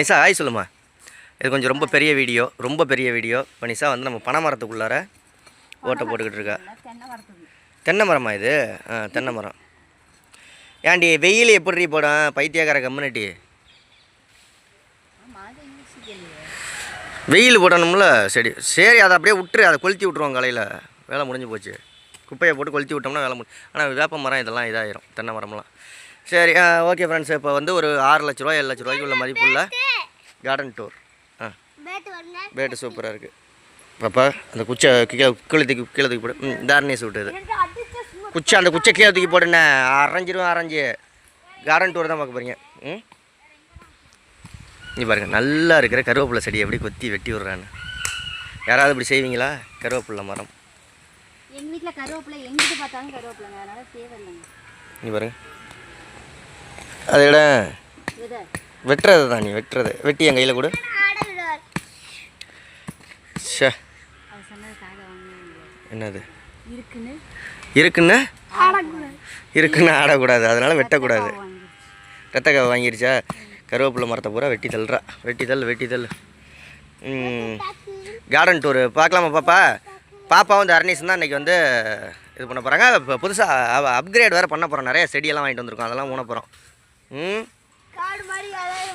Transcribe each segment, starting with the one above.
நிசா hi சொல்லுமா. இது கொஞ்சம் ரொம்ப பெரிய வீடியோ ரொம்ப பெரிய வீடியோ. நிசா வந்து நம்ம பனை மரத்துக்குள்ளார ஓட்டை போட்டுக்கிட்டு இருக்கா. தென்னை மரமா இது? ஆ தென்னை மரம். ஏன்டி வெயில் எப்படி போடும் பைத்தியக்கார கம்யூனிட்டி வெயில் போடணும்ல சரி சரி அதை அப்படியே விட்டுரு அதை கொளுத்தி விட்ருவோம் காலையில். வேலை முடிஞ்சு போச்சு. குப்பையை போட்டு கொளுத்தி விட்டோம்னா வேலை முடி ஆனால் வேப்ப மரம் இதெல்லாம் இதாயிரும் தென்னை மரம்லாம். சரி ஓகே ஃப்ரெண்ட்ஸ் இப்போ வந்து ஒரு ஆறு லட்ச ரூபா ஏழு லட்ச ரூபாய்க்கு உள்ள மதிப்புள்ள கார்டன் டூர் ஆ. பேட்டு சூப்பராக இருக்குது பாப்பா அந்த குச்சை கீழே கீழே தூக்கி கீழே தூக்கி போடு. ம் தாரணேஸ் விட்டுது குச்சை அந்த குச்சை கீழே தூக்கி போடுண்ணே அரைஞ்சிரும் அரைஞ்சி. கார்டன் டூர் தான் பார்க்க போகிறீங்க ம்? நீ பாருங்க நல்லா இருக்கிற கருவேப்பிலை செடி எப்படி கொத்தி வெட்டி விட்றான்னு யாராவது இப்படி செய்வீங்களா? கருவேப்பிலை மரம். எங்க வீட்ல கருவேப்பிலை எங்கிட்டு பார்த்தாலும் கருவேப்பிலைங்க. அதனால தேவையில்லைங்க. நீ பாருங்க. அதை விதை வெட்டுறது தான் நீ வெட்டுறது. வெட்டி என் கையில் கொடு. வாங்க என்னது? இருக்குன்னு? இருக்குன்னு? ஆடக்கூடாது. அதனால வெட்டக்கூடாது. ரத்தக்காவை வாங்கிருச்சா? கருவேப்பிலை மரத்தை பூரா வெட்டி தள்ளுறா. வெட்டி தள்ளு வெட்டி தள்ளு. கார்டன் டூரு பார்க்கலாமா பாப்பா? பாப்பா வந்து அர்னீஸ் தான் இன்றைக்கி வந்து இது பண்ண போகிறாங்க இப்போ புதுசாக அப்கிரேட் வேறு பண்ண போகிறோம் நிறைய செடியெல்லாம் வாங்கிட்டு வந்திருக்கோம். அதெல்லாம் ஊன போகிறோம் ம்?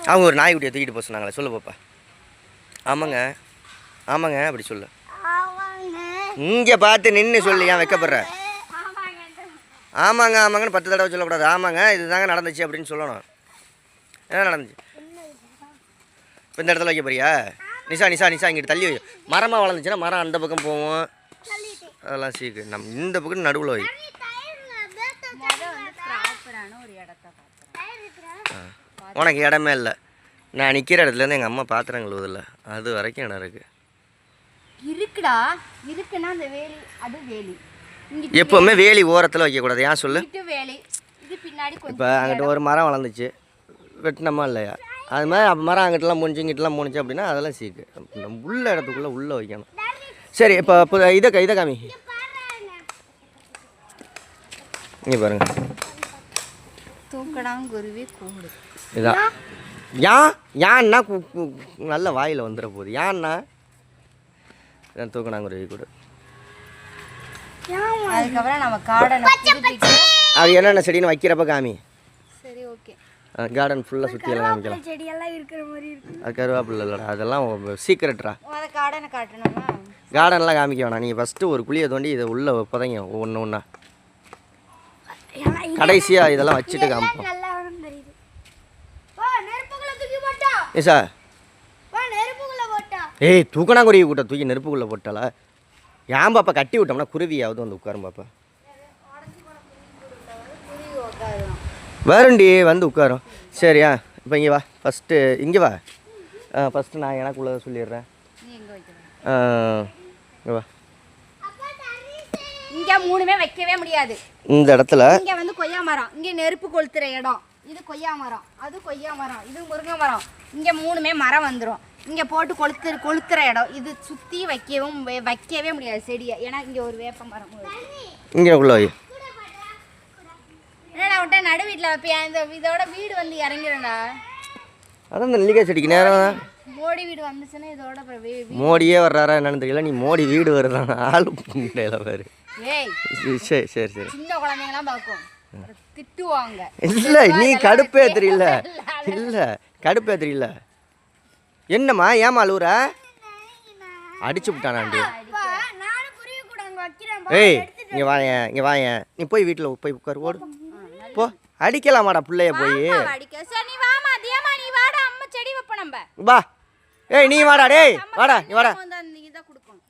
அவங்க ஒரு நாய்க்குட்டியை தூக்கிட்டு போக சொன்னாங்களே சொல்லு பாப்பா. ஆமாங்க. ஆமாங்க அப்படி சொல்லு. இங்கே பார்த்து நின்று சொல்லு ஏன் வைக்கப்படுற? ஆமாங்க. ஆமாங்கன்னு பத்து தடவை சொல்லக்கூடாது. ஆமாங்க இதுதாங்க நடந்துச்சு அப்படின்னு சொல்லணும். என்ன நடந்துச்சு? இப்போ இந்த இடத்துல வைக்க போறியா? நிஷா நிஷா நிஷா இங்கிட்டு தள்ளி வை. மரமாக வளர்ந்துச்சுன்னா மரம் அந்த பக்கம் போவோம் அதெல்லாம் சீக்கு. நம் இந்த பக்கம் நடுவில் வை. ஒரு இடத்த உனக்கு இடமே இல்லை. நான் நிற்கிற இடத்துலேருந்து எங்கள் அம்மா பாத்திரம் கழுவுதில்ல. அது வரைக்கும் இடம் இருக்குது இருக்குடா. இருக்குன்னா அந்த வேலி அது வேலி. எப்போவுமே வேலி. ஓரத்தில் வைக்கக்கூடாது ஏன் சொல்லு? இங்கிட்டு வேலி. இது பின்னாடி இப்போ அங்கிட்ட ஒரு மரம் வளர்ந்துச்சு. வெட்டினமா இல்லையா? அது மாதிரி அப்போ மரம் அங்கிட்டலாம் முடிஞ்சு இங்கிட்டலாம் முடிஞ்சு அப்படின்னா அதெல்லாம் சீக்கு. நம்ம உள்ள இடத்துக்குள்ளே உள்ளே வைக்கணும். சரி இப்போ இப்போ இதை இதை காமி. இங்கே பாருங்க. தூக்கடாங்குருவி கூடு. இதான் ஏன் ஏன்னா நல்ல வாயில் வந்துட போகுது ஏன்னா தூக்கணாங்குருவி கூட. அதுக்கப்புறம் நம்ம கார்டனை அது என்னென்ன செடின்னு வைக்கிறப்ப காமி. சரி ஓகே. கார்டன் ஃபுல்லாக சுற்றியெல்லாம் காமிக்கலாம். செடியெல்லாம் இருக்கிற மாதிரி இருக்கு. அது கருவேப்பில்லை இல்லைடா அதெல்லாம் சீக்கிரட்ரா அதை கார்டனை காட்டணுமா? கார்டன்லாம் காமிக்க வேணாம். நீங்கள் ஃபஸ்ட்டு ஒரு குழியை தோண்டி இதை உள்ளே புதைங்க ஒன்று ஒன்றா கடைசியாக இதெல்லாம் வச்சுட்டு காமிப்போம். நல்லா தெரியுது. வா நெருப்புக்குள்ள தூக்கி போட்டா. ஏசா வா நெருப்புக்குள்ள போட்டா. ஏய் தூக்கணாங்குருவி கூட்ட தூக்கி நெருப்புக்குள்ளே போட்டாளா? ஏன் பாப்பா கட்டி விட்டோம்னா குருவியாவது வந்து உட்காரும் பாப்பா. வருண்டி வந்து உட்காரும். சரியா இப்போ இங்கே வா. ஃபஸ்ட்டு இங்கே வா. ஃபஸ்ட்டு நான் எனக்குள்ளதை சொல்லிடுறேன். நீ எங்க வைக்கணும் ஆ, இங்க வா இங்க மூணுமே வைக்கவே முடியாது. இந்த இடத்துல இங்க வந்து கொய்யா மரம். இங்க நெருப்பு கொளுத்துற இடம். இது கொய்யா மரம். அது கொய்யா மரம். இது முருங்கை மரம். இங்க மூணுமே மரம் வந்துடும் இங்க போட்டு கொளுத்து கொளுத்துற இடம். இது சுத்தி வைக்கவும் வைக்கவே முடியாது செடியை. ஏன்னா இங்க ஒரு வேப்ப மரம். இங்கே உள்ள என்னடா விட்டா? நடு வீட்டில் வைப்பியா? இந்த இதோட வீடு வந்து இறங்கிடும்டா அதான் இந்த நெல்லிக்காய் செடிக்கு நேரம். மோடி வீடு வந்துச்சுன்னா இதோட மோடியே வர்றாரா என்னன்னு தெரியல. நீ மோடி வீடு வருதான் ஆளு முண்டையில பாரு. ஏய். சரி சரி சரி சின்ன குழந்தைங்கலாம் பார்க்கும். திட்டுவாங்க. இல்லை நீ கடுப்பே தெரியல. இல்லை கடுப்பே தெரியல. என்னம்மா ஏமா அழுவுற? அடிச்சு விட்டானாண்டி ஏய் இங்கே வாயேன் இங்கே வாயேன். நீ போய் வீட்டில் போய் உட்காரு ஓடு. போ. அடிக்கலாமாடா பிள்ளைய போய் அம்மா அடிக்க சரி நீ வாமா அதியமா நீ வாடா வைப்போம் நம்ம. வா. ஏய் நீ வாடா டேய் வாடா நீ வாடா. கொடுக்கணும்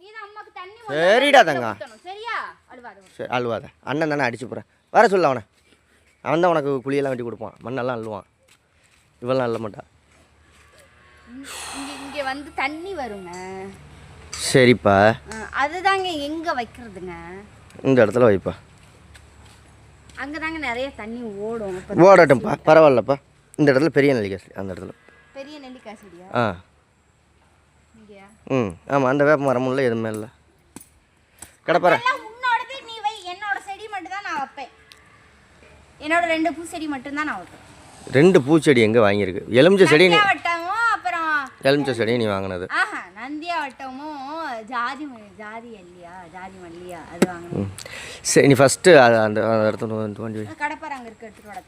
நீ தான் அம்மாக்கு தண்ணி சரிடா ஊத்தணும் சரியா? அழுவாத சரி அழுவாத. அண்ணன் தானே அடிச்சு போகிறேன் வர சொல்ல அவனை. அவன் தான் உனக்கு குழியெல்லாம் வெட்டி கொடுப்பான். மண்ணெல்லாம் அள்ளுவான். இவெல்லாம் அள்ள மாட்டான் இங்க இங்க வந்து தண்ணி வருங்க. சரிப்பா. அதுதாங்க எங்க வைக்கிறதுங்க? இந்த இடத்துல வைப்பா. அங்கதாங்க நிறைய தண்ணி ஓடும். ஓடட்டும்ப்பா. பரவாயில்லப்பா. இந்த இடத்துல பெரிய நெல்லிக்காய் செடி, அந்த இடத்துல. பெரிய நெல்லிக்காய் செடியா? ஆ. ம் ஆமாம் அந்த வேப்ப மரமும் இல்லை எதுவுமே இல்லை. கிடப்பார வை என்னோட செடி மட்டும் தான் நான் வைப்பேன். என்னோட ரெண்டு பூ செடி மட்டும் தான் நான் வைப்பேன். ரெண்டு பூச்செடி எங்கே வாங்கியிருக்கு? எலுமிச்சை செடி நீ நந்தியாவட்டமும் அப்புறம் எலுமிச்சை செடி நீ வாங்கினது. ஆஹா நந்தியாவட்டமும் ஜாதி ம- ஜாதி அல்லியா ஜாதி மல்லியா அது வாங்கணும் ம். சரி நீ ஃபஸ்ட்டு அந்த இடத்துல வந்து. கடப்பார அங்கே இருக்க எடுத்துட்டு வாடா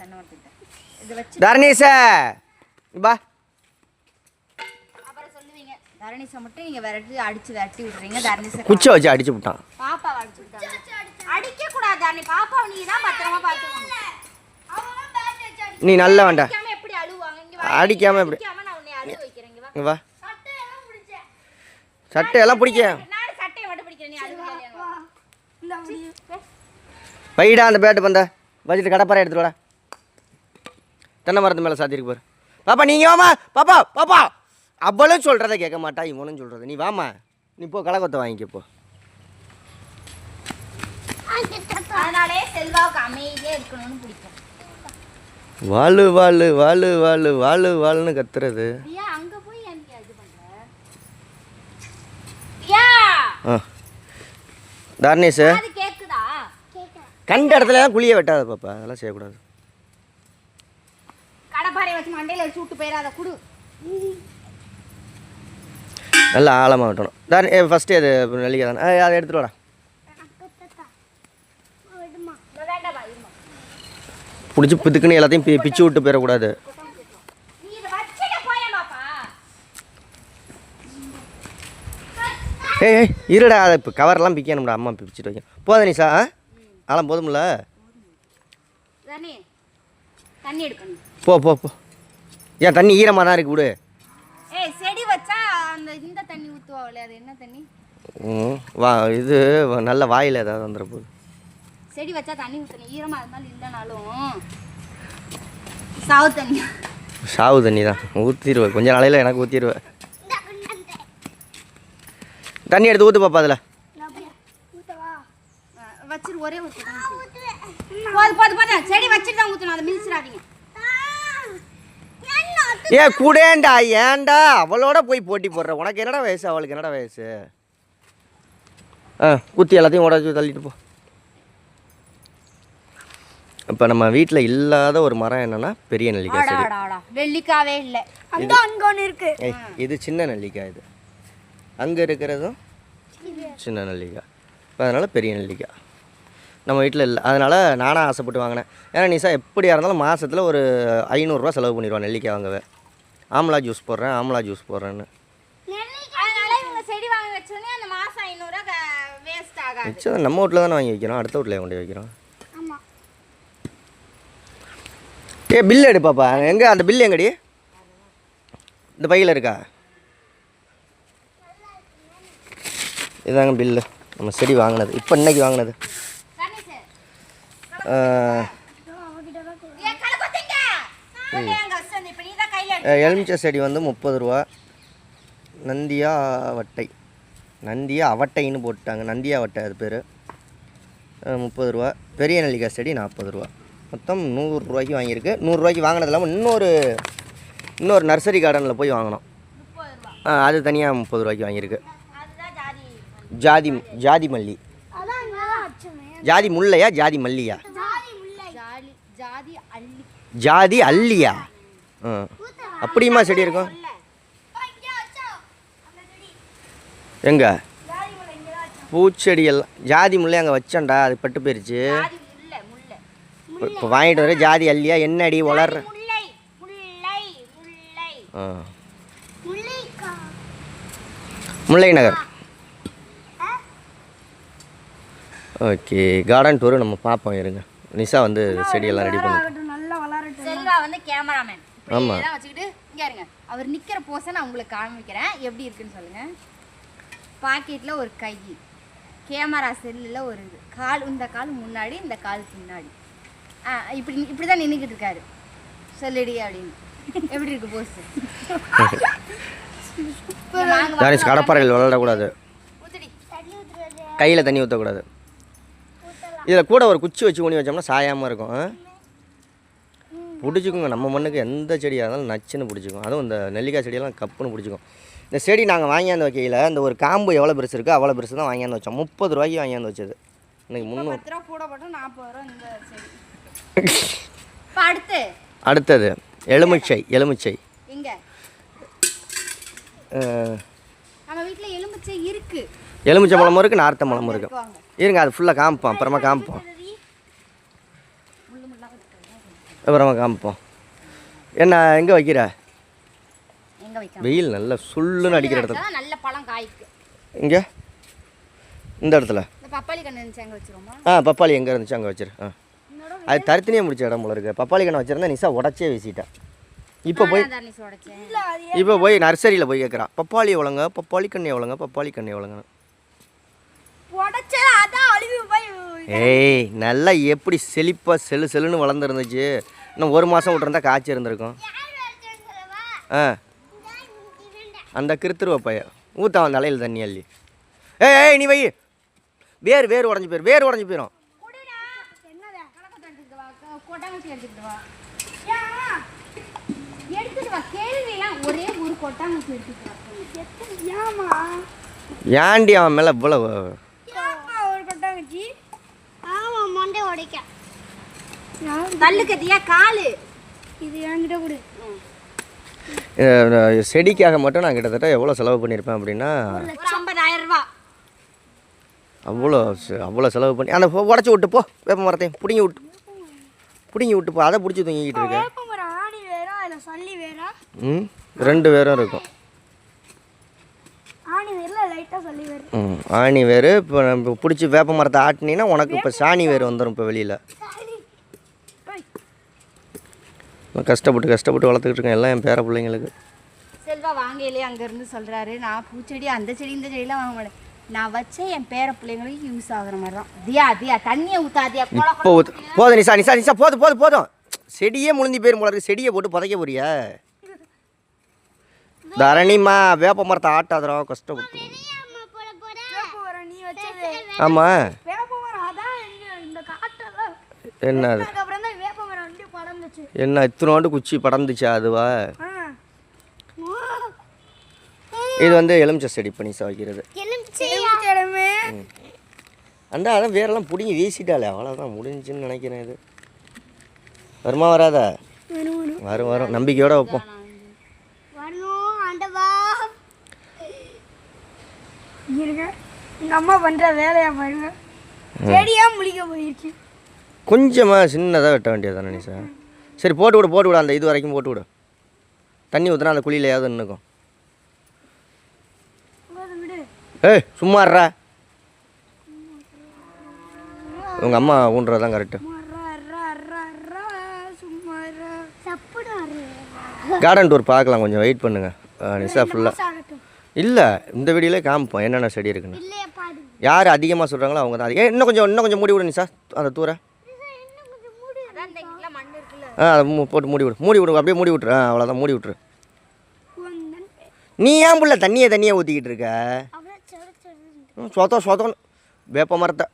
தரணீசா பா தரணிசை மட்டும் நீங்கள் விரட்டி அடிச்சு விரட்டி விட்றீங்க தரணிசை குச்சை வச்சு அடிச்சு விட்டான். பாப்பா அடிச்சு விட்டாங்க. அடிக்க கூடாது தரணி. பாப்பாவை நீங்க தான் பத்திரமா நீ நல்ல வேண்டா. அடிக்காம எப்படி அழுவாங்க? இங்க வா. அடிக்காம எப்படி? हाँ, அடிக்காம நான் உன்னை அழுவ வைக்கிறேன். இங்க வா. இங்க வா. சட்டை எல்லாம் பிடிக்க. சட்டையை மட்டும் பிடிக்கிறேன் நீ வைடா அந்த பேட்டு பந்த. வச்சுட்டு கடப்பாரை எடுத்துட்டு வாடா. தென்னை மரத்து மேலே சாத்திருக்கு பாரு. பாப்பா நீங்கள் வாமா பாப்பா பாப்பா. அவளும் சொல்கிறத கேட்க மாட்டா இவனும் சொல்கிறது நீ வாமா நீ போ கலக்கொத்தை வாங்கிக்க போ. அதனாலே செல்வாவுக்கு அமைதியே இருக்கணும்னு பிடிக்கும். வாழு வாழு வாழு வாழு வாழு வாழுன்னு கத்துறது. தாரணேஷ் கண்ட இடத்துல குழிய வெட்டாத பாப்பா. அதெல்லாம் செய்யக்கூடாது. கடப்பாரை வச்சு மண்டையில வச்சு விட்டு போயிடாத குடு. நல்லா ஆழமாக வெட்டணும். தாரணி ஃபஸ்ட்டு அது நெல்லிக்காய் தானே? அதை எடுத்துகிட்டு இருமா பிடிச்சி பிதுக்குன்னு எல்லாத்தையும் பி பிச்சு விட்டு போயிடக்கூடாது. ஏய் ஏய், இருடா அதை இப்போ கவரெல்லாம் பிக்கணும்டா அம்மா பிச்சுட்டு வைக்க. போத நிஷா ஆ? ஆழம் போதும்ல? தானே. தண்ணி எடுக்கணும். போ போ போ. ஏன் தண்ணி ஈரமாக தான் இருக்கு விடு. ஏய் செடி வச்சா அந்த இந்த தண்ணி ஊத்துவாங்களே அது என்ன தண்ணி? ம் வா இது நல்ல வாயில் ஏதாவது வந்துட போகுது. செடி வச்சா தண்ணி ஊற்றணும் ஈரமாக இருந்தாலும் இல்லைனாலும் சாவு தண்ணி. சாவு தண்ணி தான். ஊற்றிடுவேன் கொஞ்ச நாளையில் எனக்கு ஊற்றிடுவேன் தண்ணி எடுத்து ஊற்று பாப்பா அதில். வச்சிரு ஒரே ஒரு. போது போது போது. செடி வச்சுட்டு தான் ஊற்றணும் அதை மிதிச்சிடாதீங்க. ஏ கூடேண்டா ஏன்டா அவளோட போய் போட்டி போடுற. உனக்கு என்னடா வயசு? அவளுக்கு என்னடா வயசு? ஆ குத்தி எல்லாத்தையும் உடச்சி தள்ளிட்டு போ. இப்போ நம்ம வீட்டில் இல்லாத ஒரு மரம் என்னன்னா பெரிய நெல்லிக்காய் செடி. வெள்ளிக்காவே இல்லை. அங்க அங்க ஒன்று இருக்கு. ஏய் இது சின்ன நெல்லிக்காய் இது. அங்கே இருக்கிறதும் சின்ன நெல்லிக்காய். அதனால் பெரிய நெல்லிக்காய். நம்ம வீட்டில் இல்லை. அதனால் நானாக ஆசைப்பட்டு வாங்கினேன். ஏன்னா நிசா எப்படியா இருந்தாலும் மாதத்தில் ஒரு ஐநூறுரூவா செலவு பண்ணிடுவான் நெல்லிக்காய் வாங்கவே. ஆம்லா ஜூஸ் போடுறேன் ஆம்லா ஜூஸ் போடுறேன்னு. மிச்சம் நம்ம வீட்டில் தானே வாங்கி வைக்கிறோம் அடுத்த வீட்டில் கொண்டு வைக்கிறோம். ஏ பில் எடு பாப்பா எங்கே? அந்த பில் எங்கடி? இந்த பையில் இருக்கா? இதாங்க பில்லு நம்ம செடி வாங்கினது. இப்போ இன்னைக்கு வாங்கினது தண்ணி சார் ஆஹ், ஏன் கலை கொத்தீங்க எங்க வசந்த் இப்போ நீ தான் கையில் எலுமிச்சை செடி வந்து முப்பது ரூபா. நந்தியா வட்டை. நந்தியா அவட்டைன்னு போட்டாங்க நந்தியா வட்டை அது பேர். முப்பது ரூபா. பெரிய நெல்லிக்காய் செடி நாற்பது ரூபா. மொத்தம் நூறுரூவாய்க்கு வாங்கியிருக்கு. நூறுரூவாய்க்கு வாங்கினது இல்லாமல் இன்னொரு இன்னொரு நர்சரி கார்டனில் போய் வாங்கினோம். அது தனியாக முப்பது ரூபாய்க்கு வாங்கியிருக்கு. ஜாதி ஜாதி மல்லி. ஜாதி முல்லையா ஜாதி மல்லியா ஜாதி முல்லை ஜாலி ஜாதி அள்ளி ஜாதி அல்லியா? ஆ. அப்படியுமா செடி இருக்கும்? எங்க? ஜாதி முல்லை ஜாதி முல்லை அங்கே வச்சேன்டா அது பட்டு போயிருச்சு. இப்போ வாங்கிட்டு வர ஜாதி அல்லியா? என்னடி வளர்ற முல்லை ஆ. முல்லை நகர். ஓகே கார்டன் டூர் நம்ம பார்ப்போம் இருங்க. நிஷா வந்து செடியெல்லாம் ரெடி பண்ணுவோம் செல்வா வந்து கேமராமேன் ஆமா. இதெல்லாம் வச்சுக்கிட்டு இங்க இருங்க. அவர் நிக்கிற போஸை நான் உங்களுக்கு காமிக்கிறேன். எப்படி இருக்குன்னு சொல்லுங்க. பாக்கெட்ல ஒரு கை. கேமரா செல்லில் ஒரு இது. கால் இந்த கால் முன்னாடி இந்த கால் பின்னாடி. ஆ இப்படி இப்படி தான் நின்றுக்கிட்டு இருக்காரு. சொல்லுடி அப்படின்னு. எப்படி இருக்கு போஸ் ஊத்துடி தண்ணி ஊத்துறது கையில் தண்ணி ஊற்றக்கூடாது இதில் கூட ஒரு குச்சி வச்சு ஊனி வச்சோம்னா சாயாமல் இருக்கும்? பிடிச்சிக்குங்க. நம்ம மண்ணுக்கு எந்த செடியாக இருந்தாலும் நச்சுன்னு பிடிச்சிக்கும் அதுவும் இந்த நெல்லிக்காய் செடியெல்லாம் கப்புன்னு பிடிச்சிக்கும் இந்த செடி நாங்கள் வாங்கியாந்து வைக்கையில் இந்த ஒரு காம்பு எவ்வளோ பெருசு இருக்கோ அவ்வளோ பெருசு தான் வாங்கியாந்து வச்சோம் முப்பது ரூபாய்க்கு வாங்கியாந்து வச்சது. இன்னைக்கு முந்நூறு அடுத்தது. எலுமிச்சை எலுமிச்சை. எலுமிச்சை இருக்கு. எலுமிச்சை பழமும் இருக்குது நார்த்த பழமும் இருக்கும் வாங்க. இருங்க அது ஃபுல்லாக காமிப்போம். அப்புறமா காமிப்போம். அப்புறமா காமிப்போம். என்ன எங்கே வைக்கிற? எங்க வைக்கலாம்? வெயில் நல்லா சுள்ளுன்னு அடிக்கிற இடத்துல நல்ல பழம் காய்க்கு. இங்கே? இந்த இடத்துல. இந்த பப்பாளி கண்ணு இருந்துச்சு எங்க வச்சிருவோமா? ஆ பப்பாளி எங்கே இருந்துச்சு அங்கே வச்சிரு. ஆ. அது தருத்தனியாக முடிச்ச இடம் போல இருக்கு. பப்பாளி கண்ணை வச்சிருந்தா நிசா உடச்சே வீசிட்டா. இப்போ போய் இப்போ போய் நர்சரியில் போய் கேட்குறா பப்பாளி எவ்வளோங்க பப்பாளி கண்ணி எவ்வளோங்க பப்பாளி கண்ணி எவ்வளோங்க உடச்சல அதான் அழுவி போய் ஏய் நல்லா எப்படி செழிப்பாக செல்லு செல்லுன்னு வளர்ந்துருந்துச்சு. இன்னும் ஒரு மாதம் விட்டுருந்தா காய்ச்சி இருந்திருக்கும். ஆ. அந்த கிருத்துருவ பையன். ஊற்ற அவன் தலையில் தண்ணி அள்ளி. ஏய் ஏய் நீ வை. வேர் வேர் உடஞ்சி போயிடும் வேர் உடஞ்சி போயிடும் ஏண்டி அவன் மேலே இவ்வளவு வா கேள்விலாம் ஒரே ஒரு கொட்டாங்குச்சி எடுத்துட்டு வா ஏமா ஏன்டி அவன் மேலே இவ்வளவு ஏமா ஒரு கொட்டாங்கச்சி ஆமா மண்டை உடைக்க தள்ளு கத்தியா காலு. இது என்கிட்ட கொடு. அஹ், செடிக்காக மட்டும் நான் கிட்டத்தட்ட எவ்வளோ செலவு பண்ணியிருப்பேன் அப்படின்னா அவ்வளோ செ- அவ்வளோ செலவு பண்ணி அந்த உடச்சி விட்டு போ வேப்ப மரத்தையும் பிடிங்கி விட்டு பிடிங்கி விட்டு போ அதை பிடிச்சி தூங்கிக்கிட்டு இருக்கேன். வேப்பமரம் ஆணி வேறா இல்லை சல்லி வேறா? ம் ரெண்டு பேரும் இருக்கும். ம் ஆணி வேறு இப்போ நம்ம பிடிச்சி வேப்ப மரத்தை ஆட்டினீங்கன்னா உனக்கு இப்போ சாணி வேறு வந்துடும் இப்போ வெளியில். கஷ்டப்பட்டு கஷ்டப்பட்டு வளர்த்துக்கிட்டு இருக்கேன். எல்லாம் என் பேர பிள்ளைங்களுக்கு. செல்வா வாங்கையிலே அங்கேருந்து சொல்கிறாரு நான் பூச்செடி அந்த செடி இந்த செடியெல்லாம் வாங்க மாட்டேன். நான் வச்ச என் பேர பிள்ளைங்களுக்கு யூஸ் ஆகுற மாதிரி தான். தியா தியா தண்ணியை ஊற்றாதியா இப்போ ஊத்து போதும் நிசா நிசா நிசா போதும் போதும் போதும். செடியே முழுந்தி போயிரும் போல இருக்கு. செடியை போட்டு புதைக்க போறியா? தரணிம்மா வேப்ப மரத்தை ஆட்டாதரா கஷ்டப்பட்டு. வேப்பமரம் நீ வச்சது. ஆமாம் வேப்பமரம் அதான் இங்க இந்த காட்டெல்லாம். என்ன அது அதுக்கப்புறம் தான் வேப்பமரம் வந்து படர்ந்துச்சு என்ன இத்தனோண்டு குச்சி படர்ந்துச்சா அதுவா? இது வந்து எலுமிச்சை செடி பண்ணி எலுமிச்சைடமே அந்த அதான் வேரெல்லாம் பிடிங்கி வீசிட்டாலே அவ்வளோதான் முடிஞ்சுன்னு நினைக்கிறேன் இது. வருமா வராதா? வரும் வரும். நம்பிக்கையோட வைப்போம். வரணும் ஆண்டவா. இருங்க. எங்க அம்மா பாருங்க. போயிருச்சு கொஞ்சமாக சின்னதாக வெட்ட வேண்டியது தானே சார் சரி போட்டு விடு போட்டு விடு அந்த இது வரைக்கும் போட்டு விடு. தண்ணி ஊற்றுனா அந்த குழியிலையாவது நின்றுக்கும் போது விடு ஏய் சும்மா இருடா. உங்கள் அம்மா ஊன்றது தான் கரெக்டு. கார்டன் டூர் பார்க்கலாம் கொஞ்சம் வெயிட் பண்ணுங்கள் நிசா ஃபுல்லாக. இல்லை இந்த வீடியோலே காமிப்போம் என்னென்ன செடி இருக்குன்னு. யார் அதிகமாக சொல்கிறாங்களோ அவங்க தான் இன்னும் கொஞ்சம் இன்னும் கொஞ்சம் மூடி விடு நிசா அந்த தூரை அதான் இந்த இடத்துல மண் இருக்குல்ல ஆ அதை மூ- போட்டு மூடி விடு. மூடி விடு அப்படியே மூடி விட்ரு ஆ அவ்வளோதான் மூடி விட்டுரு. நீ ஏன் புள்ள தண்ணியை தண்ணியை ஊற்றிக்கிட்டு இருக்க? ம், சொத்தம் சொத்தம் வேப்ப மரத்தை.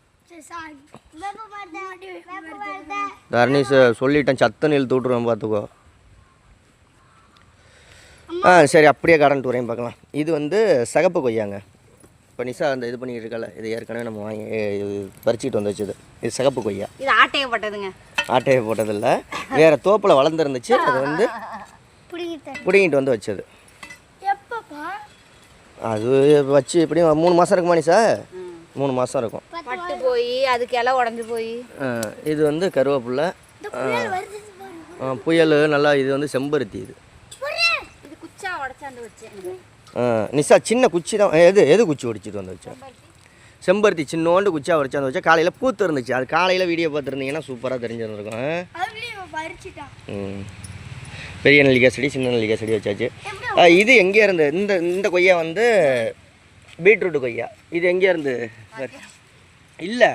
தரணி சொல்லிட்டேன் சத்தன்னு இழுத்து விட்ருவேன் பார்த்துக்கோ. ஆ சரி அப்படியே கடன் டூரையும் பார்க்கலாம். இது வந்து சகப்பு கொய்யாங்க. இப்போ நிசா அந்த இது பண்ணிக்கிட்டு இருக்கல இது ஏற்கனவே நம்ம வாங்கி இது வந்து வச்சது. இது சகப்பு கொய்யா. இது ஆட்டையப்பட்டதுங்க ஆட்டையை போட்டதில்ல. வேறு தோப்பில் வளர்ந்துருந்துச்சு. அது வந்து. பிடுங்கிட்டு வந்து வச்சது. எப்பப்பா? அது வச்சு எப்படியும் மூணு மாதம் இருக்குமா நிசா மூணு மாதம் இருக்கும். பட்டு போய் அது கிளை உடஞ்சி போய். இது வந்து கருவேப்பில்லை. புயல் நல்லா இது வந்து செம்பருத்தி இது. நிசா சின்ன குச்சி தான். எது எது குச்சி ஒடிச்சிட்டு வந்து வச்சேன் செம்பருத்தி சின்னோண்டு குச்சியாக உடச்சி வந்து வச்சா காலையில் பூத்து இருந்துச்சு. அது காலையில் வீடியோ பார்த்துருந்தீங்கன்னா சூப்பராக தெரிஞ்சிருந்துருக்கும். பெரிய நெல்லிக்காய் செடி சின்ன நெல்லிக்காய் செடி வச்சாச்சு. இது எங்கே இருந்து? இந்த இந்த கொய்யா வந்து பீட்ரூட் கொய்யா. இது எங்கே இருந்து? இல்லை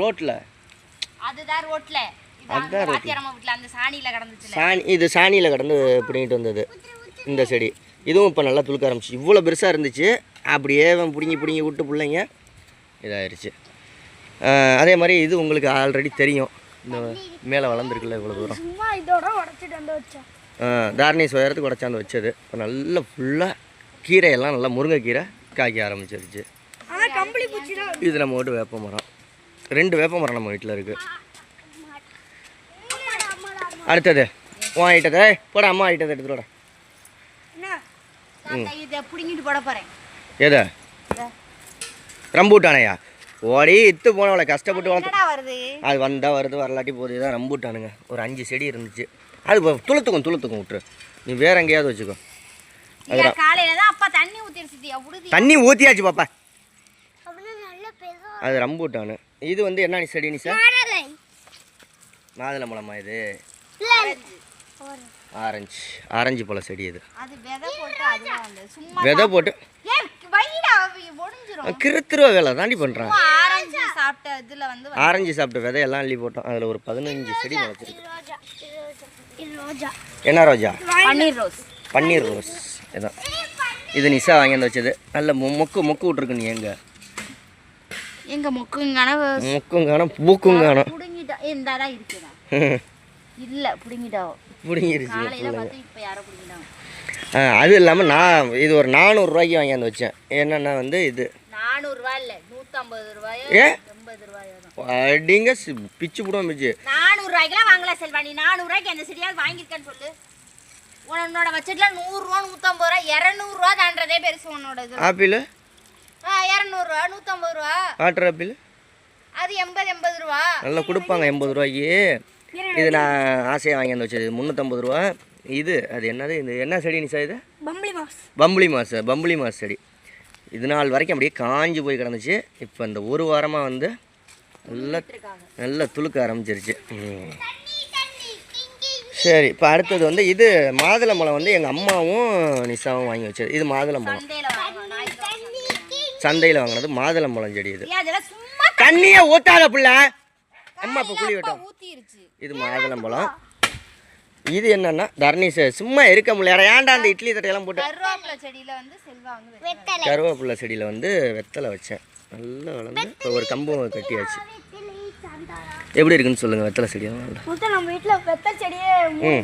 ரோட்டில் அதுதான் கிடந்துச்சுல. சாணி இது சாணியில் கடந்து பிடிங்கிட்டு வந்தது. இந்த செடி. இதுவும் இப்போ நல்லா துளுக்க ஆரம்பிச்சு. இவ்வளோ பெருசாக இருந்துச்சு. அப்படியே பிடுங்கி பிடுங்கி விட்டு பிள்ளைங்க. இதாயிருச்சு. ஆஹ் அதே மாதிரி இது உங்களுக்கு ஆல்ரெடி தெரியும். இந்த மேலே வளர்ந்துருக்குல்ல இவ்வளோ தூரம். தாரணீஸ் உயரத்துக்கு உடச்சாந்து வச்சது. இப்போ நல்லா ஃபுல்லாக கீரையெல்லாம் நல்லா முருங்கைக்கீரை காய்க்க ஆரம்பிச்சிருச்சு. இது நம்ம வீட்டு வேப்ப மரம். ரெண்டு வேப்ப மரம் நம்ம வீட்டில் இருக்குது அடுத்தது உன் ஐட்டத்தை போட அம்மா ஐட்டத்தை எடுத்துட்டு வாடா. என்ன? தாத்தா இதை பிடுங்கிட்டு போட போகிறேன் எதை? ரம்பூட்டானையா? ஓடி இத்து போனவளை கஷ்டப்பட்டு வளர்த்து அது வந்தால் வருது வரலாட்டி போகுது. தான் ரம்பூட்டானுங்க. ஒரு அஞ்சு செடி இருந்துச்சு. அது துளுத்துக்கும் துளுத்துக்கும் விட்டுரு. நீ வேற எங்கேயாவது வச்சுக்கோ. இல்ல காலையில தான் அப்பா தண்ணி ஊற்றியாச்சு பாப்பா. அது ரம்பூட்டானு. இது வந்து என்ன செடி நீ சார் மாடலை மாதுளம்பழமா இது? ஆரஞ்சு. ஆரஞ்சு பழ செடி இது. அது விதை போட்டு கிருத்துருவ வேலை தாண்டி பண்ணுறான் ஆரஞ்சு சாப்பிட்ட இதுல வந்து ஆரஞ்சு சாப்பிட்ட விதையெல்லாம் அள்ளி போட்டோம். அதில் ஒரு பதினஞ்சு செடி ரோஜா என்ன ரோஜா? பன்னீர் ரோஸ். பன்னீர் ரோஸ். இதான். இது நிஷா வாங்கி வந்து வச்சது. நல்ல மொக்கு மொக்கு விட்ருக்கு நீ எங்க? எங்க மொக்குங்கான பூக்கும் காணும் புடுங்கிட்டா இந்தாடா இருக்குதா இல்ல புடுங்கிட்டா. பிடிங்கிருச்சு காலையில பார்த்து இப்ப யாரோ புடுங்கிட்டாங்க. அது இல்லாமல் நான் இது ஒரு நானூறுரூவாய்க்கு வாங்கி வந்து வச்சேன். என்னென்னா வந்து இது. நானூறு ரூபாய் இல்ல நூத்தம்பது ரூபாயோ ஏ? அடிங்க பிச்சு போடுவோம் பிச்சு நானூறு ரூபாய்க்குலாம் வாங்கல செல்வா நீ நானூறு ரூபாய்க்கு அந்த செடியாவது வாங்கியிருக்கேன்னு சொல்லு. உன்னோட பட்ஜெட்ல நூறுரூவா நூற்றம்பது ரூபா இரநூறுவா தாண்டதே பெருசு உன்னோட இது ஆப்பிள்? இரநூறுவா நூற்றம்பது ரூபா வாட்டர் ஆப்பிள்? அது எண்பது எண்பது ரூபா. நல்லா கொடுப்பாங்க எண்பது ரூபாய்க்கு. இது நான் ஆசையாக வாங்கி வந்து வச்சது முந்நூற்றம்பது ரூபா. இது அது என்னது? இது என்ன செடி நிஷா இது? பம்பளி மாஸ். பம்புளி மாசு பம்புளி மாசு செடி. இது நாள் வரைக்கும் அப்படியே காஞ்சி போய் கிடந்துச்சு. இப்போ இந்த ஒரு வாரமாக வந்து நல்லா நல்லா துளுக்க ஆரம்பிச்சிருச்சு. சரி இப்போ அடுத்தது வந்து இது மாதுளம்பழம் வந்து எங்கள் அம்மாவும் நிஷாவும் வாங்கி வச்சது. இது மாதுளம்பழம். சந்தையில வாங்கினது மாதுளம்பழம் செடி இது. தண்ணியை ஊத்தாத பிள்ளை. அம்மா இப்போ குழி வெட்டும் இது மாதுளம்பழம். இது என்னன்னா தர்ணீஸ் சும்மா இருக்க முடியல. ஏன்டா அந்த இட்லி தட்டையெல்லாம் போட்டு கருவேப்பிலை செடியில வந்து வெத்தலை. கருவேப்பிலை செடியில் வந்து வெத்தலை வச்சேன். நல்லா வளர்ந்து இப்போ ஒரு கம்பம் கட்டியாச்சு. எப்படி இருக்குன்னு சொல்லுங்கள் வெத்தலை செடி நம்ம வீட்டில் செடியே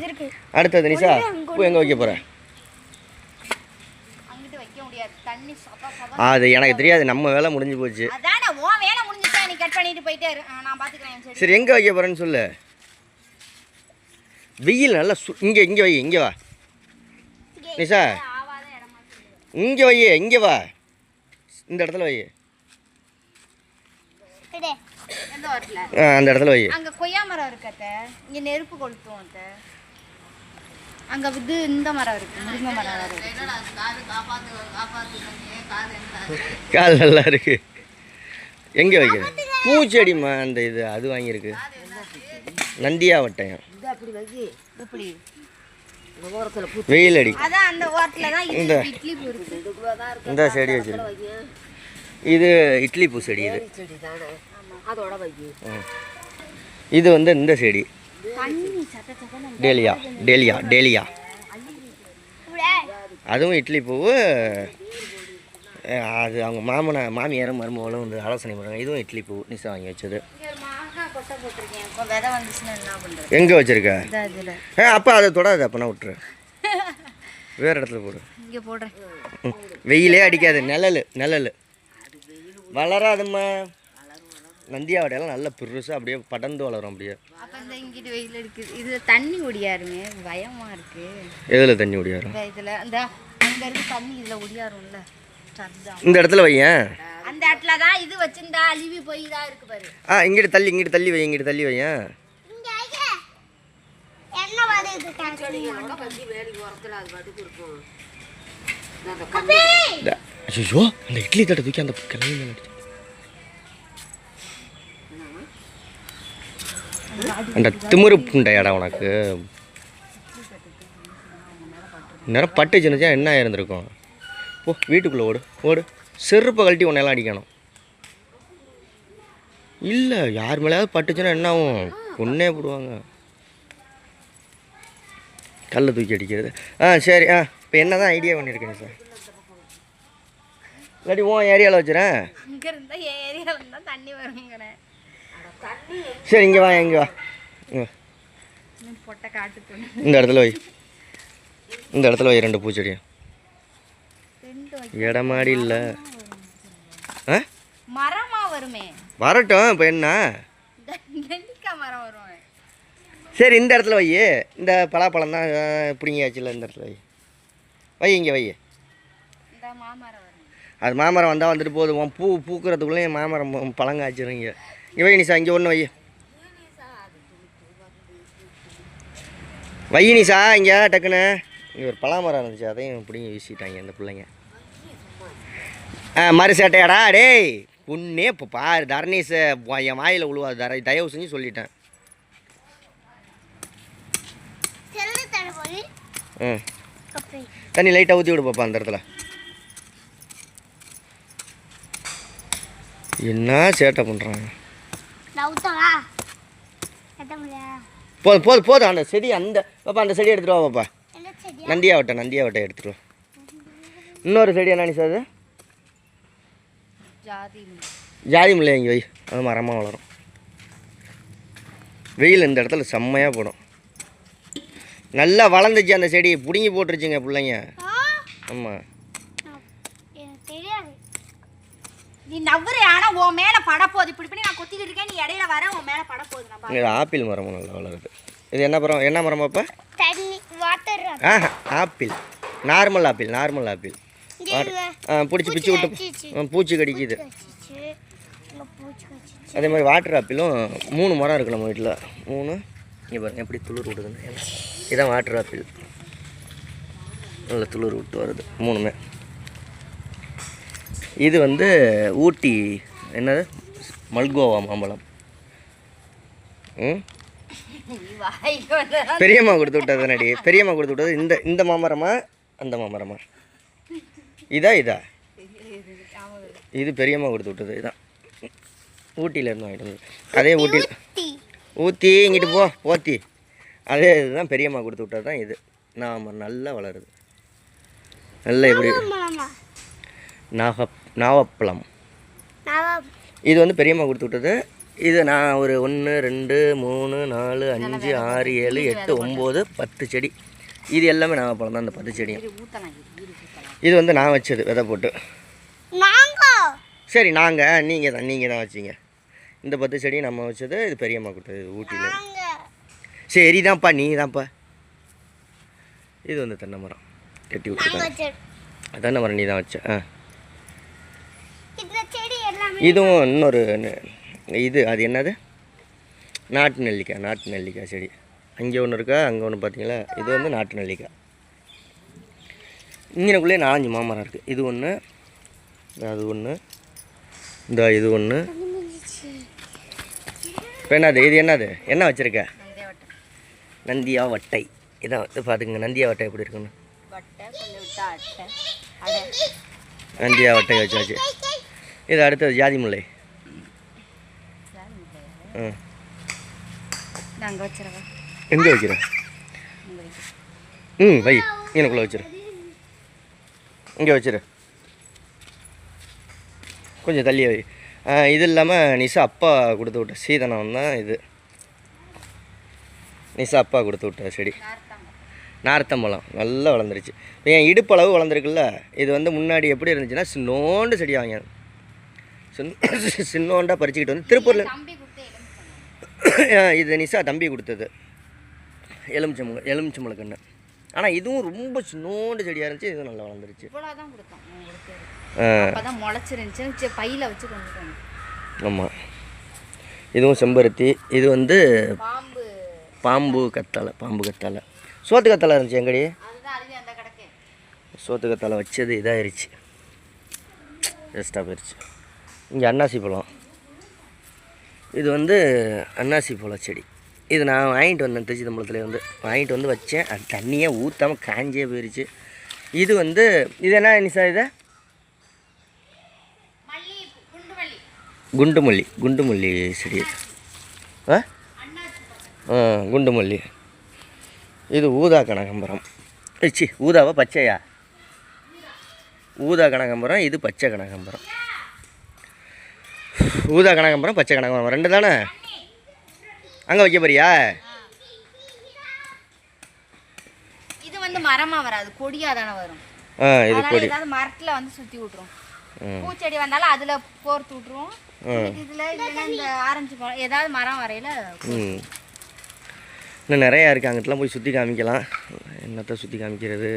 இருக்கு அடுத்தது நிஷா பூ எங்கே வைக்க போகிறேன் அங்கிட்டு வைக்க முடியாது. தண்ணி சப்பா சப்பா அது எனக்கு தெரியாது. நம்ம வேலை முடிஞ்சு போச்சு. சரி எங்கே வைக்க போகிறேன்னு சொல்லு. வெயில் நல்லா சு இங்கே இங்கே வை இங்கே வா. நிஷா. ஆவாத இடமா இங்கே வை இங்கே வா. இந்த இடத்துல வை ஆ, அந்த இடத்துல வை அங்க கொய்யா மரம் இருக்கு அத்தை. இங்க நெருப்பு கொளுத்துவோம் அத்தை. அங்க இது இந்த மரம் இருக்கு முருங்கை மரம் இருக்கு. கால் நல்லா இருக்கு. எங்கே வைக்கிறது பூச்செடிம்மா அந்த இது அது வாங்கியிருக்கு. நந்தியா வட்டையம் இப்படி. வெயில் அடி. இருக்கு. இந்த செடி வச்சிருக்கு இது இட்லி பூ செடி இது. இது வந்து இந்த செடி. Dahlia dahlia dahlia. அதுவும் இட்லி பூவு. அது அவங்க மாமனை மாமியாரும் மருமகளும் வந்து ஆலோசனை பண்ணுறாங்க. இதுவும் இட்லி பூ நிசா வாங்கி வச்சது. கொட்டை போட்டிருக்கேன் இப்போ விதை வந்துச்சுன்னா என்ன பண்றது? எங்கே வச்சிருக்க? இதா இதுல. ஏ அப்போ அதை தொடாது அப்போனா விட்டுரு வேறு இடத்துல போடு. இங்க போடுறேன். வெயிலே அடிக்காது நிழல் நிழல். வளராதும்மா. வடையெல்லாம் நல்லா பெருசாக அப்படியே படர்ந்து வளரும் அப்படியே. அப்ப இந்த இங்கிட்டு வெயில் இருக்குது இது தண்ணி ஒடியாருங்க பயமா இருக்கு. எதில் தண்ணி ஓடியாரும் இந்த இதுல இந்த அங்க இருந்து தண்ணி இதுல ஒடியாரும்ல. இந்த இடத்துல வையேன். அந்த இடத்துல தான் இது வச்சிருந்தா அழுவி போய் தான் இருக்கு பாரு. ஆ இங்கிட்டு தள்ளி இங்கிட்டு தள்ளி வை இங்கிட்டு தள்ளி வையேன் என்ன வருது ஐயோ அந்த இட்லி தட்டை தூக்கி அந்த கிளம்பி அந்த திமிரு புண்டையாடா உனக்கு. நேரம் பட்டுச்சுன்னுச்சா என்ன இருந்திருக்கும் போ வீட்டுக்குள்ளே ஓடு ஓடு. செருப்பை கழட்டி உன்னையெல்லாம் அடிக்கணும். இல்லை யார் மேலேயாவது பட்டுச்சுன்னா என்ன ஆகும்? கொன்னே போடுவாங்க. கல்லை தூக்கி அடிக்கிறது. ஆ சரி ஆ இப்போ என்ன தான் ஐடியா பண்ணியிருக்கேன் சார் இல்லாட்டி உன் ஏரியாவில் வச்சுறேன். சரி இங்கே வா இங்கே வா. இந்த இடத்துல வை. இந்த இடத்துல வை ரெண்டு பூச்செடியும் இடமாடி இல்லை. மரமா வருமே. வரட்டும் இப்போ என்ன? மரம் வரும். சரி இந்த இடத்துல வை. இந்த பலாப்பழம் தான் பிடிங்கியாச்சுல இந்த இடத்துல வை. வை இங்கே வை. அது மாமரம் வந்தால் வந்துட்டு போகுது உன் பூ பூக்கிறதுக்குள்ளேயும் மாமரம் ப- பழங்க ஆச்சிருங்க இங்கே. வை நிசா இங்கே ஒன்று வை. வை நிசா இங்கே டக்குன்னு. இங்கே ஒரு பலாமரம் இருந்துச்சு. அதையும் பிடிங்கி வீசிட்டாங்க இந்த பிள்ளைங்க. மறு சேட்டையாடா டேய். புண்ணே இப்போ பாரு தரணீஸ் என் வாயில் உழுவாது தர தயவு செஞ்சு சொல்லிட்டேன். ம் தண்ணி லைட்டாக ஊற்றி விடு பாப்பா அந்த இடத்துல. என்ன சேட்டை பண்ணுறாங்க போதும் போதும் போதும் அந்த செடி அந்த பாப்பா அந்த செடி எடுத்துகிட்டு வா பாப்பா. என்ன செடி நந்தியாவட்டை நந்தியாவட்டை எடுத்துகிட்டு வா. இன்னொரு செடி என்ன சார் அது? ஜாதி முல்லை இங்கே வை. அது மரமாக வளரும். வெயில் இந்த இடத்துல செம்மையாக போடும். நல்லா வளர்ந்துச்சு அந்த செடி. பிடுங்கி போட்டுருச்சுங்க பிள்ளைங்க. ஆமாம் நீ நவ்வுற ஆனா உன் மேல பட போகுது இப்படி பண்ணி நான் கொத்திக்கிட்டு இருக்கேன் நீ இடையில வர உன் மேல பட போகுது. இது ஆப்பிள் மரமும் நல்லா வளருது. இது என்ன மரம்? என்ன மரம் பாப்பா தண்ணி வாட்டர் ஆ apple. Normal apple normal apple. பிடிச்சி பிச்சு விட்டு பூச்சி கடிக்குது. அதே மாதிரி வாட்டர் ஆப்பிளும் மூணு மரம் இருக்குது நம்ம வீட்டில் மூணு. இங்கே பாருங்க எப்படி துளிர் விடுதுன்னு. இதான் வாட்டர் ஆப்பிள் நல்ல துளிர் விட்டு வருது மூணுமே. இது வந்து ஊட்டி என்னது? மல்கோவா மாம்பழம். ம்? பெரியம்மா கொடுத்து விட்டது தானடி பெரியம்மா கொடுத்து விட்டது இந்த இந்த மாமரமா அந்த மாமரமா இதா இதா? இது பெரியம்மா கொடுத்து விட்டது இதான். ஊட்டியிலேருந்து வாங்கிட்டு வந்தது. அதே ஊட்டியில் ஊற்றி இங்கிட்டு போ போத்தி. அதே இதுதான் பெரியம்மா கொடுத்து விட்டது தான் இது. நாம நல்லா வளருது. நல்லா எப்படி நாக நாவப்பழம் இது வந்து பெரியம்மா கொடுத்து விட்டது. இது நான் ஒரு ஒன்று ரெண்டு மூணு நாலு அஞ்சு ஆறு ஏழு எட்டு ஒம்பது பத்து செடி. இது எல்லாமே நாவப்பழம் தான் அந்த பத்து செடியும். இது வந்து நான் வச்சது விதை போட்டு. சரி நாங்கள் நீங்கள் தான் நீங்கள் தான் வச்சீங்க. இந்த பத்து செடி நம்ம வச்சது இது பெரியம்மா கொடுத்தது ஊட்டியில். நாங்க. சரி தான்ப்பா நீ தான்ப்பா இது வந்து தென்னை மரம். கட்டி விட்டுருக்காங்க. தென்னை மரம் நீ தான் வச்ச. ஆ. இதுவும் இன்னொரு இது அது என்னது? நாட்டு நெல்லிக்காய் நாட்டு நெல்லிக்காய் செடி. அங்கே ஒன்று இருக்கா? அங்கே ஒன்று பார்த்தீங்களா? இது வந்து நாட்டு நெல்லிக்காய். இங்கனக்குள்ளே நாலஞ்சு மாமரம் இருக்குது இது ஒன்று அது ஒன்று இந்த இது ஒன்று இப்போ என்னது? இது என்னது? என்ன வச்சுருக்க? நந்தியா வட்டை. இதான் இது பார்த்துக்குங்க நந்தியா வட்டை எப்படி இருக்குன்னு. நந்தியா வட்டை வச்சாச்சு. இது அடுத்தது ஜாதி முல்லை. ம் எங்கே வைக்கிற? ம் வை. எனக்குள்ளே வச்சிரு. இங்கே வச்சிரு. கொஞ்சம் தள்ளி வை. இது இல்லாமல் நிசா அப்பா கொடுத்து விட்ட சீதனம் தான் இது. நிசா அப்பா கொடுத்து விட்ட செடி. நார்த்தம்பழம். நல்லா வளர்ந்துருச்சு. என் இடுப்பளவு வளர்ந்துருக்குல்ல இது வந்து முன்னாடி எப்படி இருந்துச்சுன்னா சின்னோண்டு செடி வாங்கினேன். சின்ன சின்னோண்டா பறிச்சுக்கிட்டு வந்து திருப்பூரில் இது நிசா தம்பி கொடுத்தது. எலுமிச்சம்பழம் எலுமிச்சம்பழக்கண்ணு ஆனால் இதுவும் ரொம்ப சின்னோண்டு செடியாக இருந்துச்சு இதுவும் நல்லா வளர்ந்துருச்சு. இவ்வளோதான் கொடுத்தோம். அப்பதான் பையில வச்சு கொண்டு ஆமாம் இதுவும் செம்பருத்தி இது வந்து பாம்பு. பாம்பு கத்தாழை பாம்பு கத்தாழை. சோத்து கத்தாழை இருந்துச்சு எங்கடி சோத்து கத்தாழை வச்சது இதாகிருச்சு வேஸ்ட்டாக போயிடுச்சு இங்கே அன்னாசி பழம். இது வந்து அன்னாசி பழ செடி. இது நான் வாங்கிட்டு வந்தேன் திருச்சி தம்பளத்தில் வந்து. வாங்கிட்டு வந்து வச்சேன். அது தண்ணியே ஊற்றாமல் காஞ்சே போயிடுச்சு இது வந்து இது என்ன நிசா இது? மல்லி குண்டு மல்லி. குண்டு மல்லி குண்டு மல்லி செடி. ஆ? ஆ குண்டு மல்லி. இது ஊதா கனகாம்பரம். சி ஊதாவா பச்சையா? ஊதா கனகாம்பரம் இது பச்சை கனகாம்பரம். ஊதா கனகாம்பரம் பச்சை கனகாம்பரம். ரெண்டு தானே? அங்கே வைக்க போறியா? இது வந்து மரமா வராது கொடியா தானே வரும். ஆ இது கொடி. ஏதாவது மரத்துல வந்து சுத்தி விட்டுரும். ம் பூச்செடி வந்தாலும் அதுல கோர்த்து விட்டுருவோம் இதுல இல்லைன்னா இந்த ஆரஞ்சு பழம் ஏதாவது மரம் வரையில ம். இன்னும் நிறையா இருக்குது அங்கிட்டலாம் போய் சுற்றி காமிக்கலாம். என்னத்தை சுற்றி காமிக்கிறது?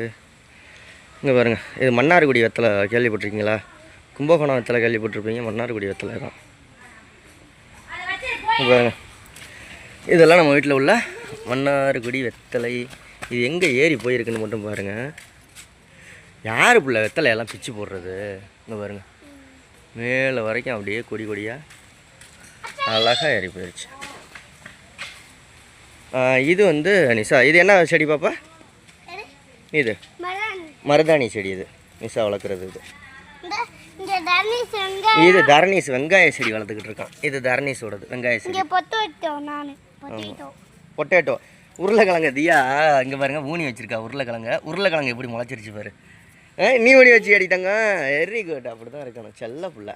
இங்கே பாருங்க. இது மன்னார்குடி வெத்தலை கேள்விப்பட்டிருக்கீங்களா? கும்பகோணம் வெத்தலை கேள்விப்பட்டிருப்பீங்க. மன்னார்குடி வெத்தலை தான். இங்க பாருங்க. இதெல்லாம் நம்ம வீட்டில் உள்ள மன்னார்குடி வெத்தலை இது எங்கே ஏறி போயிருக்குன்னு மட்டும் பாருங்கள் யார் பிள்ளை வெத்தலை எல்லாம் பிச்சு போடுறது? இங்கே பாருங்கள் மேலே வரைக்கும் அப்படியே கொடி கொடியாக அழகாக ஏறி போயிடுச்சு இது வந்து நிசா இது என்ன செடி பாப்பா? இது மருதாணி செடி இது. நிசா வளர்க்குறது இது. இது தரணீஸ் வெங்காய செடி வளர்த்துக்கிட்டு இருக்கான். இது தரணிஸோடது வெங்காய செடி. பொட்டேட்டோ உருளைக்கிழங்கு தியா இங்கே பாருங்க ஊனி வச்சிருக்கா உருளைக்கிழங்க. உருளைக்கிழங்கு எப்படி முளைச்சிருச்சு பாரு. நீ ஊனி வச்சு அடித்தாங்க வெரி குட் அப்படி தான் இருக்கணும் செல்ல புள்ள.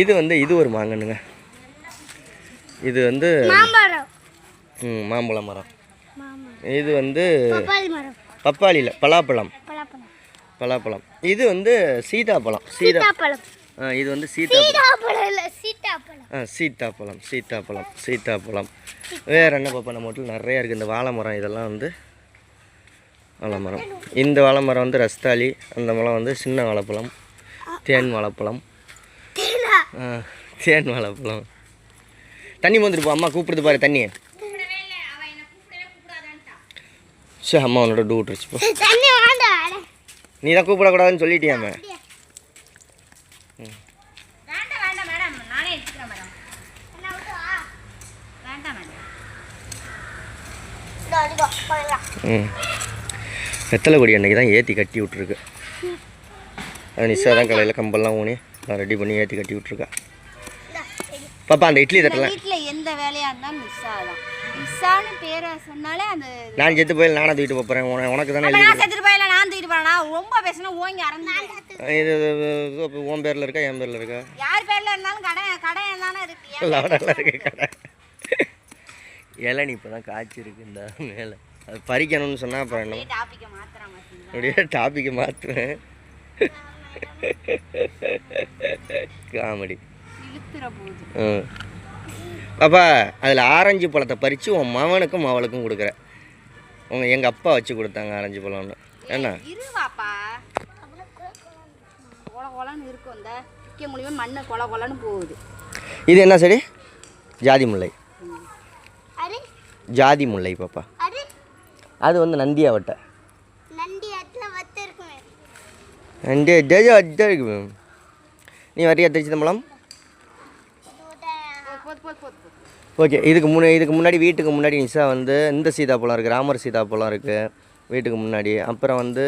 இது வந்து இது ஒரு மாங்கன்னுங்க. இது வந்து ம், மாம்பழ மரம். இது வந்து பப்பாளியில் பலாப்பழம். பலாப்பழம். இது வந்து சீதாப்பழம். சீதா சீதாப்பழம். இது வந்து சீதா சீதாப்பழம் இல்ல சீதாப்பழம் ஆ சீத்தாப்பழம் சீத்தாப்பழம் சீத்தாப்பழம். வேறு என்ன பாப்பா நம்ம வீட்டில் நிறையா இருக்குது இந்த வாழை மரம் இதெல்லாம் வந்து வாழை மரம் இந்த வாழை மரம் வந்து ரஸ்தாளி அந்த மரம் வந்து சின்ன வாழைப்பழம் தேன் வாழைப்பழம். தேனா? வாழைப்பழம். தண்ணி வந்துருப்பா அம்மா கூப்பிடுது பாரு தண்ணி சரி அம்மா உன்னோட டூ விட்டுருச்சுப்பா நீ தான் கூப்பிடக்கூடாதுன்னு சொல்லிட்டியாமே வேண்டாம் வேண்டாம் மேடம் நானே எடுத்துக்கிறேன் மேடம் வேண்டாம் மேடம் ம். வெத்தலை கொடி அன்னைக்கு தான் ஏற்றி கட்டி விட்ருக்கு அது நிஷா தான் கலையில் கம்பெல்லாம் ஊனி நான் ரெடி பண்ணி ஏற்றி கட்டி விட்ருக்கா பாப்பா அந்த இட்லி தட்டலாம் வீட்டில் எந்த வேலையாக இருந்தாலும் மிஸ் ஆகலாம் மிஸ்ஸான்னு பேரை சொன்னாலே அந்த நான் செத்து போய் நானும் தூக்கிட்டு போகிறேன் உனக்கு தானே நான் செத்துட்டு போயில நான் தூக்கிட்டு போறேனா. ரொம்ப பேசினா ஓங்கி அறந்து இது உன் பேரில் இருக்கா என் பேரில் இருக்கா? யார் பேர்ல இருந்தாலும் கடை கடை தானே இருக்கு. கடை. இளநீ இப்போ தான் காய்ச்சிருக்கு இந்த மேலே. அது பறிக்கணும்னு சொன்னால் அப்புறம் என்ன? அப்படியே டாப்பிக்கை மாற்றுவேன் காமெடி. பாப்பா அதில் ஆரஞ்சு பழத்தை பறித்து உன் மவனுக்கும் மவளுக்கும் கொடுக்குற. உங்க எங்கள் அப்பா வச்சு கொடுத்தாங்க ஆரஞ்சு பழம்னு. என்ன? இது என்ன செடி? ஜாதி முல்லை. ஜாதி முல்லை பாப்பா. அது? வந்து நந்தியாவட்டை நண்டி இடத்துல வத்து இருக்குமே நண்டி ஜெய அஜா இருக்கு மேம். நீ வரியா திருச்சி தம்பளம்? ஓகே இதுக்கு முன்னே இதுக்கு முன்னாடி வீட்டுக்கு முன்னாடி நிஷா வந்து இந்த சீதாப்பழம் இருக்குது ராமர் சீதாப்பழம் இருக்குது வீட்டுக்கு முன்னாடி. அப்புறம் வந்து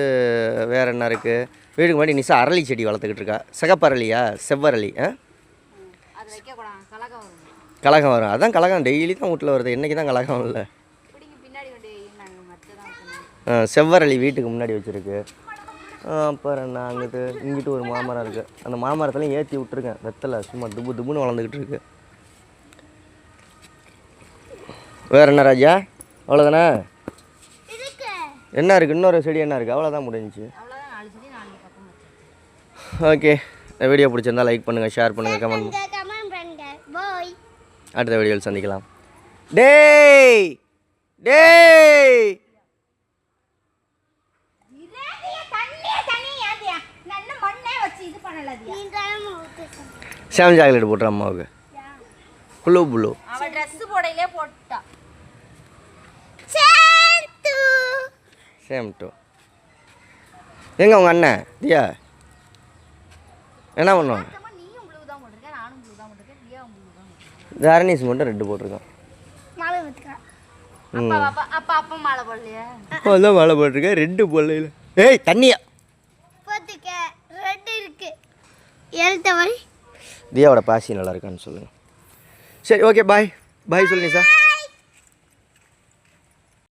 வேறு என்ன இருக்குது வீட்டுக்கு முன்னாடி நிஷா அரளி செடி வளர்த்துக்கிட்டு இருக்கா. சிகப்பரளியா? செவ்வரளி ஆ அது வைக்கக்கூடாது கலக்கம் வரும் கலகம் வரும். அதான் கலகம். டெய்லி தான் வீட்டில் வருது. இன்றைக்கி தான் கலகம் இல்லை. செவ்வரளி வீட்டுக்கு முன்னாடி வச்சுருக்கு. அப்புறம் என்ன அங்கிட்டு இங்கிட்டு ஒரு மாமரம் இருக்குது அந்த மாமரத்துலையும் ஏற்றி விட்ருக்கேன் வெத்தலை சும்மா துபு துபுன்னு வளர்ந்துக்கிட்டு இருக்கு. வேறு என்ன ராஜா? அவ்வளோதானே என்ன இருக்குது இன்னொரு செடி என்ன இருக்குது அவ்வளோதான் முடிஞ்சுச்சு. ஓகே. இந்த வீடியோ பிடிச்சிருந்தா லைக் பண்ணுங்கள் ஷேர் பண்ணுங்கள் கமெண்ட் இந்த கமெண்ட் பண்ணுங்க பாய் அடுத்த வீடியோவில் சந்திக்கலாம். டேய்! டேய்! செவன் சாக்லேட் போட்டுற அம்மாவுக்கு. புளு புளு அவ ட்ரெஸ் போடையிலே போட்டா. சேத்து. சேம் டூ எங்க உங்கள் அண்ணன்? தியா? என்ன பண்ணுவாங்க மொத்தமா நீயும் ப்ளூ தான் போட்டிருக்க நானும் ப்ளூ தான் போட்டிருக்கேன் பிரியாவும் ப்ளூ தரணீஸ் மட்டும் ரெட்டு போட்டிருக்கான். மாலை வச்சுக்க அப்பா அப்பா அப்பா அப்பா மாலை போட்டிருக்கேன் ரெட்டு போடல ஏய் தண்ணியா. தியாவோட பாசி நல்லா இருக்கான்னு சொல்லுங்கள் சரி ஓகே பாய் பாய் சொல்லு நிஷா.